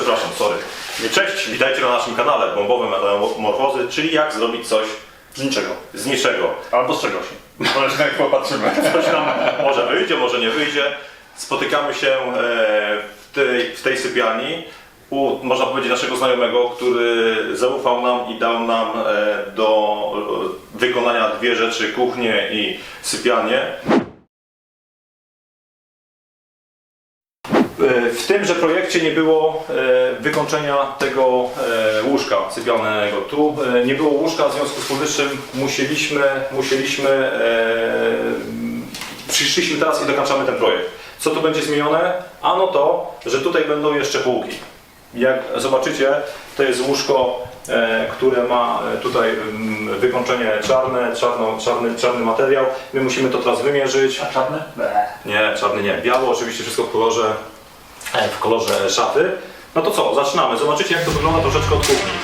przepraszam, sorry. Cześć, witajcie na naszym kanale Bombowe Metamorfozy, czyli jak zrobić coś Z niczego. z niczego. Albo z czegoś. Zależy jak popatrzymy. Coś nam może wyjdzie, może nie wyjdzie. Spotykamy się e, w tej, w tej sypialni u, można powiedzieć, naszego znajomego, który zaufał nam i dał nam e, do e, wykonania dwie rzeczy, kuchnię i sypialnię. W tymże projekcie nie było e, wykończenia tego e, łóżka sypialnego. Tu e, nie było łóżka, w związku z powyższym musieliśmy, musieliśmy przyszliśmy teraz i dokończamy ten projekt. Co tu będzie zmienione? Ano to, że tutaj będą jeszcze półki. Jak zobaczycie, to jest łóżko, które ma tutaj mm, wykończenie czarne, czarno, czarny, czarny materiał. My musimy to teraz wymierzyć. A czarny? Nie, czarny nie. Biało oczywiście wszystko w kolorze, w kolorze szaty. No to co, zaczynamy. Zobaczycie jak to wygląda troszeczkę od kuchni.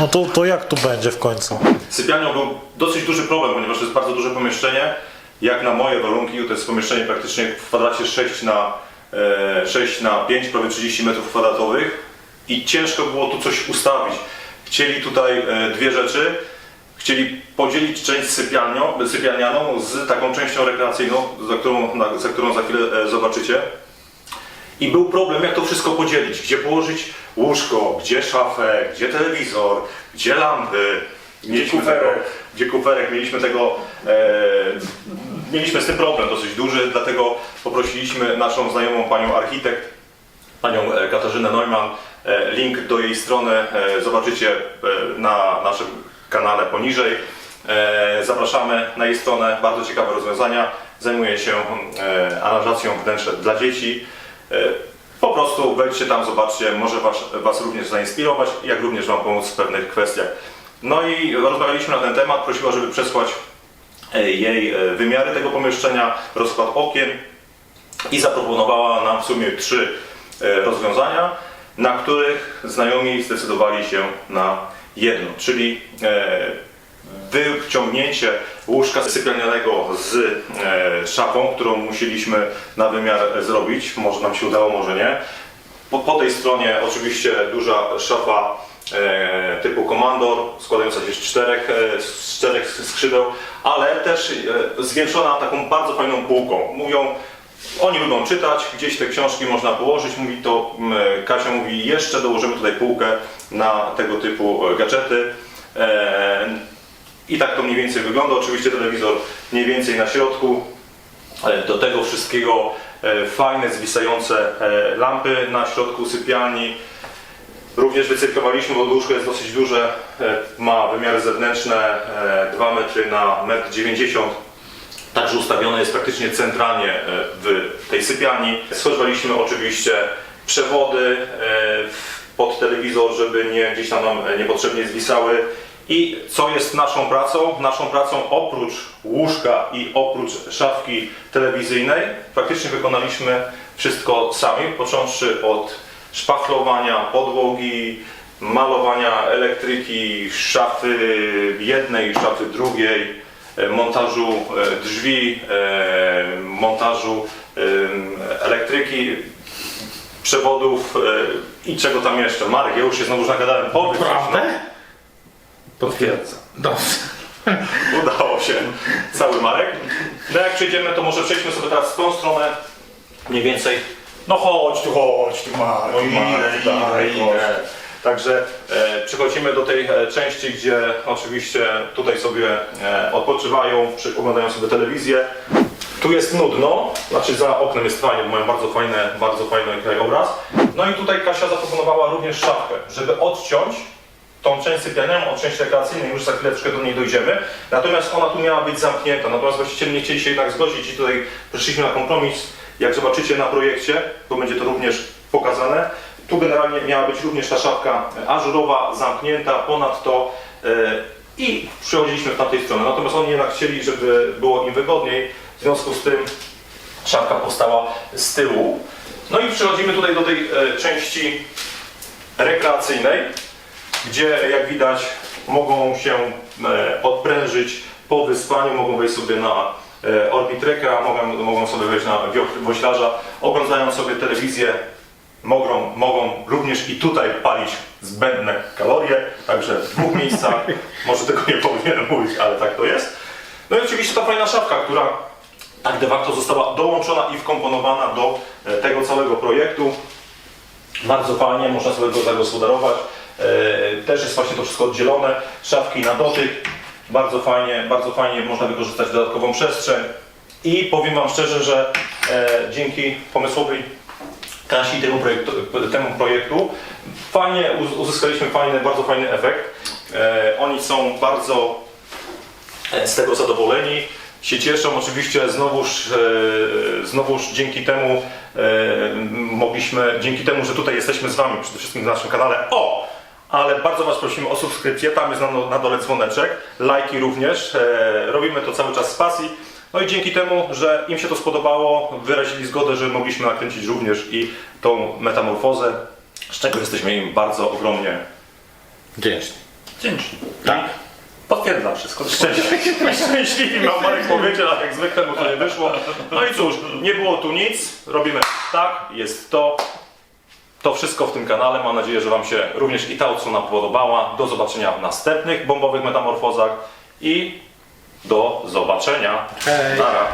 No to, to jak tu będzie w końcu? Sypialnią był dosyć duży problem, ponieważ to jest bardzo duże pomieszczenie. Jak na moje warunki, to jest pomieszczenie praktycznie w kwadracie 6 na, e, 6 na 5, prawie 30 metrów kwadratowych i ciężko było tu coś ustawić. Chcieli tutaj e, dwie rzeczy. Chcieli podzielić część sypialnią, sypialnianą z taką częścią rekreacyjną, za którą, za, którą za chwilę e, zobaczycie. I był problem, jak to wszystko podzielić. Gdzie położyć łóżko, gdzie szafę, gdzie telewizor, gdzie lampy, mieliśmy kuferek. Tego, gdzie kuferek. Mieliśmy tego, e, mieliśmy z tym problem dosyć duży, dlatego poprosiliśmy naszą znajomą panią architekt, panią e, Katarzynę Neumann. E, Link do jej strony e, zobaczycie e, na naszym kanale poniżej. E, Zapraszamy na jej stronę, bardzo ciekawe rozwiązania. Zajmuje się e, aranżacją wnętrza dla dzieci. Po prostu wejdźcie tam, zobaczcie, może was, was również zainspirować, jak również Wam pomóc w pewnych kwestiach. No i rozmawialiśmy na ten temat, prosiła, żeby przesłać e, jej e, wymiary tego pomieszczenia, rozkład okien i zaproponowała nam w sumie trzy e, rozwiązania, na których znajomi zdecydowali się na jedno, czyli wyciągnięcie łóżka sypialnianego z e, szafą, którą musieliśmy na wymiar zrobić. Może nam się udało, może nie. Po, po tej stronie oczywiście duża szafa e, typu Commandor, składająca się z czterech, e, z czterech skrzydeł, ale też zwiększona taką bardzo fajną półką. Mówią, oni lubią czytać, gdzieś te książki można położyć, mówi to Kasia mówi, jeszcze dołożymy tutaj półkę na tego typu gadżety. I tak to mniej więcej wygląda. Oczywiście telewizor mniej więcej na środku. E, Do tego wszystkiego e, fajne, zwisające e, lampy na środku sypialni. Również wycyrkowaliśmy, bo łóżko jest dosyć duże, ma wymiary zewnętrzne e, 2 metry na 1,90 m. Także ustawione jest praktycznie centralnie w tej sypialni. Schowaliśmy oczywiście przewody pod telewizor, żeby nie gdzieś tam nam niepotrzebnie zwisały. I co jest naszą pracą? Naszą pracą oprócz łóżka i oprócz szafki telewizyjnej praktycznie wykonaliśmy wszystko sami, począwszy od szpachlowania podłogi, malowania elektryki, szafy jednej, szafy drugiej, e, montażu e, drzwi, e, montażu elektryki, przewodów i czego tam jeszcze. Marek, ja już się znowu nagadałem. Powiedz coś, Prawda? Potwierdzam. Dobrze. Udało się. Cały Marek. No jak przejdziemy, to może przejdźmy sobie teraz w tą stronę. Mniej więcej. No chodź tu, chodź tu Marek. No Marek, idę, tak, idę. Także e, przechodzimy do tej e, części, gdzie oczywiście tutaj sobie e, odpoczywają, przy, oglądają sobie telewizję. Tu jest nudno, znaczy za oknem jest fajnie, bo mają bardzo fajne, bardzo fajny krajobraz. No i tutaj Kasia zaproponowała również szafkę, żeby odciąć tą część sypialnianą od części rekreacyjnej, już za chwileczkę do niej dojdziemy. Natomiast ona tu miała być zamknięta, natomiast właściciele nie chcieli się jednak zgodzić i tutaj przyszliśmy na kompromis. Jak zobaczycie na projekcie, to będzie to również pokazane. Tu generalnie miała być również ta szafka ażurowa, zamknięta, ponadto e, i przechodziliśmy w tamtej strony. Natomiast oni jednak chcieli, żeby było im wygodniej, w związku z tym szafka powstała z tyłu. No i przechodzimy tutaj do tej e, części rekreacyjnej, gdzie jak widać mogą się e, odprężyć po wyspaniu, mogą wejść sobie na e, orbitreka, mogą, mogą sobie wejść na woślarza, oglądając sobie telewizję, mogą, mogą również i tutaj palić zbędne kalorie, także w dwóch miejscach, może tego nie powinienem mówić, ale tak to jest. No i oczywiście ta fajna szafka, która tak de facto została dołączona i wkomponowana do e, tego całego projektu. Bardzo fajnie, można sobie go zagospodarować. E, Też jest właśnie to wszystko oddzielone. Szafki na dotyk. Bardzo fajnie, bardzo fajnie można wykorzystać dodatkową przestrzeń. I powiem Wam szczerze, że e, dzięki pomysłowi Kasi temu projektu, temu projektu fajnie uz- uzyskaliśmy fajny, bardzo fajny efekt. E, Oni są bardzo z tego zadowoleni. Się cieszą oczywiście znowuż, znowuż dzięki temu mogliśmy, dzięki temu, że tutaj jesteśmy z Wami, przede wszystkim na naszym kanale. O! Ale bardzo Was prosimy o subskrypcję, tam jest na, na dole dzwoneczek, lajki również. E, robimy to cały czas z pasji. No i dzięki temu, że im się to spodobało, wyrazili zgodę, że mogliśmy nakręcić również i tą metamorfozę, z czego jesteśmy im bardzo ogromnie Wdzięczny. Wdzięczny. tak. Potwierdzam wszystko. Szczęśliwi, szczęśliwi miał Marek powiedzieć, ale jak zwykle mu to nie wyszło. No i cóż, nie było tu nic, robimy tak, jest to. To wszystko w tym kanale. Mam nadzieję, że Wam się również i ta odsłona podobała. Do zobaczenia w następnych bombowych metamorfozach i do zobaczenia. Hej. Nara.